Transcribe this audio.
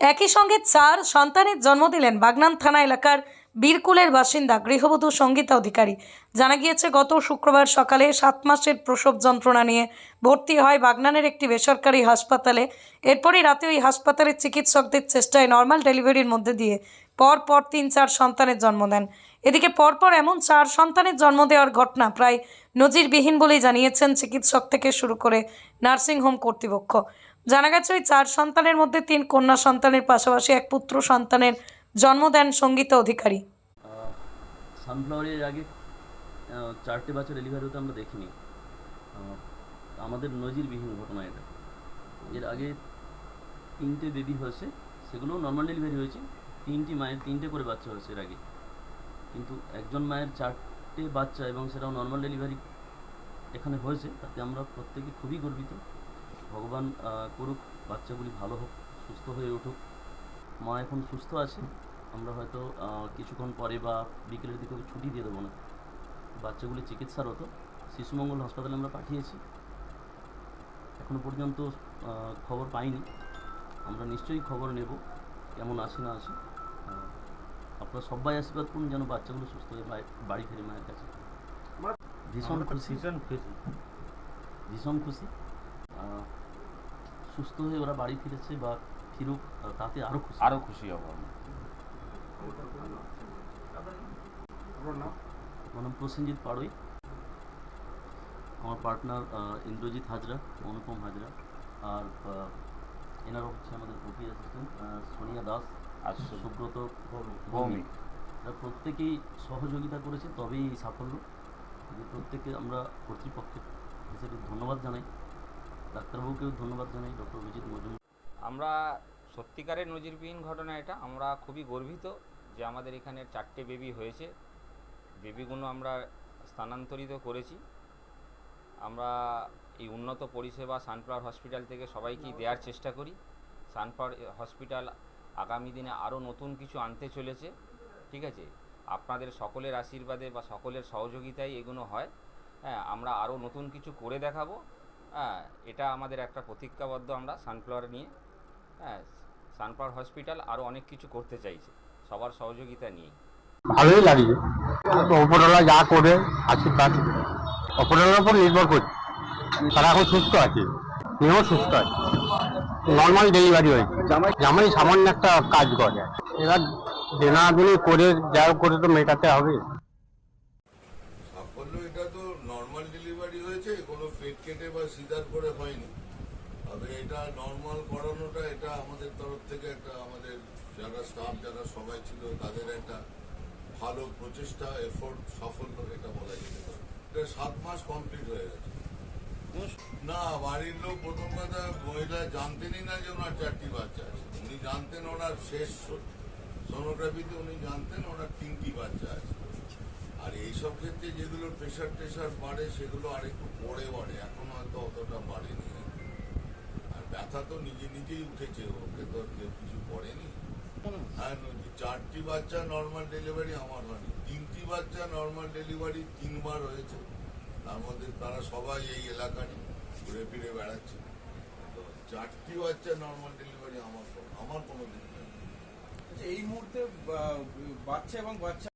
একই সঙ্গে চার সন্তানের জন্ম দিলেন বাগনান থানা এলাকার বীরকুলের বাসিন্দা গৃহবধূ সঙ্গীতা অধিকারী। জানা গিয়েছে, গত শুক্রবার সকালে সাত মাসের প্রসব যন্ত্রণা নিয়ে ভর্তি হয় বাগনানের একটি বেসরকারি হাসপাতালে। এরপরই রাতে ওই হাসপাতালের চিকিৎসকদের চেষ্টায় নর্মাল ডেলিভারির মধ্যে দিয়ে পর পর তিন চার সন্তানের জন্ম দেন। এদিকে পরপর এমন চার সন্তানের জন্ম দেওয়ার ঘটনা প্রায় নজিরবিহীন বলেই জানিয়েছেন চিকিৎসক থেকে শুরু করে নার্সিংহোম কর্তৃপক্ষ। জানা গেছে ওই চার সন্তানের মধ্যে তিন কন্যা সন্তানের পাশাপাশি এক পুত্র সন্তানের জন্ম দেন সঙ্গীতা অধিকারী। সানফ্লাওয়ারের আগে চারটে বাচ্চা ডেলিভারি হতে আমরা দেখিনি। আমাদের নজিরবিহীন ঘটনা এটা। এর আগে তিনটে বেবি হয়েছে সেগুলো নর্মাল ডেলিভারি হয়েছে। তিনটি মায়ের, তিনটে করে বাচ্চা হয়েছে এর আগে। কিন্তু একজন মায়ের চারটে বাচ্চা এবং সেটাও নর্মাল ডেলিভারি এখানে হয়েছে, তাতে আমরা প্রত্যেকে খুবই গর্বিত। ভগবান করুক বাচ্চাগুলি ভালো হোক সুস্থ হয়ে উঠুক। মা এখন সুস্থ আছে আমরা হয়তো কিছুক্ষণ পরে বা বিকেলের দিকে ছুটি দিয়ে দেবো না। বাচ্চাগুলি চিকিৎসারত শিশুমঙ্গল হাসপাতালে আমরা পাঠিয়েছি। এখনও পর্যন্ত খবর পাইনি। আমরা নিশ্চয়ই খবর নেব কেমন আছে না আছে। আপনারা সবাই আশীর্বাদ করুন যেন বাচ্চাগুলো সুস্থ হয়ে বাড়ি ফেরে মায়ের কাছে। ভীষণ খুশি। ভীষণ খুশি। সুস্থ হয়ে ওরা বাড়ি ফিরেছে বা ফিরুক তাতে আরও খুশি। আরও খুশি হব আমরা। নাম প্রসেনজিৎ পাড়ই আমার পার্টনার ইন্দ্রজিৎ হাজরা অনুপম হাজরা আর এনারা হচ্ছে আমাদের ওপি অ্যাসিস্ট্যান্ট সোনিয়া দাস আর সুব্রত ভৌমিক। প্রত্যেকেই সহযোগিতা করেছে তবেই এই সাফল্য। প্রত্যেকে আমরা কর্তৃপক্ষের হিসেবে ধন্যবাদ জানাই। ডাক্তারবাবুকেও ধন্যবাদ জানাই, ডক্টর অভিজিৎ মজুমদার। আমরা সত্যিকারের নজিরবিহীন ঘটনা এটা, আমরা খুবই গর্বিত যে আমাদের এখানে চারটে বেবি হয়েছে। বেবিগুলো আমরা স্থানান্তরিত করেছি। আমরা এই উন্নত পরিষেবা সানফ্লাওয়ার হসপিটাল থেকে সবাইকেই দেওয়ার চেষ্টা করি। সানফ্লাওয়ার হসপিটাল আগামী দিনে আরও নতুন কিছু আনতে চলেছে, ঠিক আছে? আপনাদের সকলের আশীর্বাদে বা সকলের সহযোগিতায় এগুলো হয়। হ্যাঁ আমরা আরও নতুন কিছু করে দেখাবো। হ্যাঁ এটা আমাদের একটা প্রতিজ্ঞাবদ্ধ আমরা সানফ্লাওয়ার নিয়ে হ্যাঁ সানফ্লাওয়ার হসপিটাল আরও অনেক কিছু করতে চাইছে, সবার সহযোগিতা নিয়ে ভালোই লাগছে। ওপরওয়ালা যা করে আশীর্বাদ ওপরওয়ালার উপর নির্ভর করছে তারা এখন সুস্থ আছে। মেয়েও সুস্থ আছে। নর্মাল ডেলিভারি হয়েছে জামাই সামান্য একটা কাজ করে। এবার দেনাদুনি করে, যা করে তো মেটাতে হবে। তো নর্মাল ডেলিভারি হয়েছে, কোনো পেট কেটে বা সিজার করে হয়নি। তবে এটা নর্মাল করানোটা এটা আমাদের তরফ থেকে একটা আমাদের যারা স্টাফ যারা সবাই ছিল, তাদের একটা ভালো প্রচেষ্টা এফোর্ট সাফল্য এটা বলা যেতে পারে। এটা সাত মাস কমপ্লিট হয়ে গেছে। না, বাড়ির লোক প্রথম কথা, মহিলা জানতেনই না যে ওনার চারটি বাচ্চা আছে। উনি জানতেন ওনার শেষ সোনোগ্রাফিতে উনি জানতেন ওনার তিনটি বাচ্চা আছে। আর এইসব ক্ষেত্রে যেগুলো প্রেশার টেশার বাড়ে, সেগুলো আরেকটু পরে বাড়ে। এখন হয়তো অতটা বাড়েনি। আর ব্যথা তো নিজে নিজেই উঠেছে, ওকে তো আর কেউ কিছু করেনি। হ্যাঁ চারটি বাচ্চা নর্মাল ডেলিভারি আমার হয়নি। তিনটি বাচ্চা নর্মাল ডেলিভারি তিনবার হয়েছে। তার মধ্যে তারা সবাই এই এলাকারই ঘুরে ফিরে বেড়াচ্ছে। তো চারটি বাচ্চা নর্মাল ডেলিভারি আমার আমার কোনো দিন এই মুহূর্তে বাচ্চা এবং বাচ্চা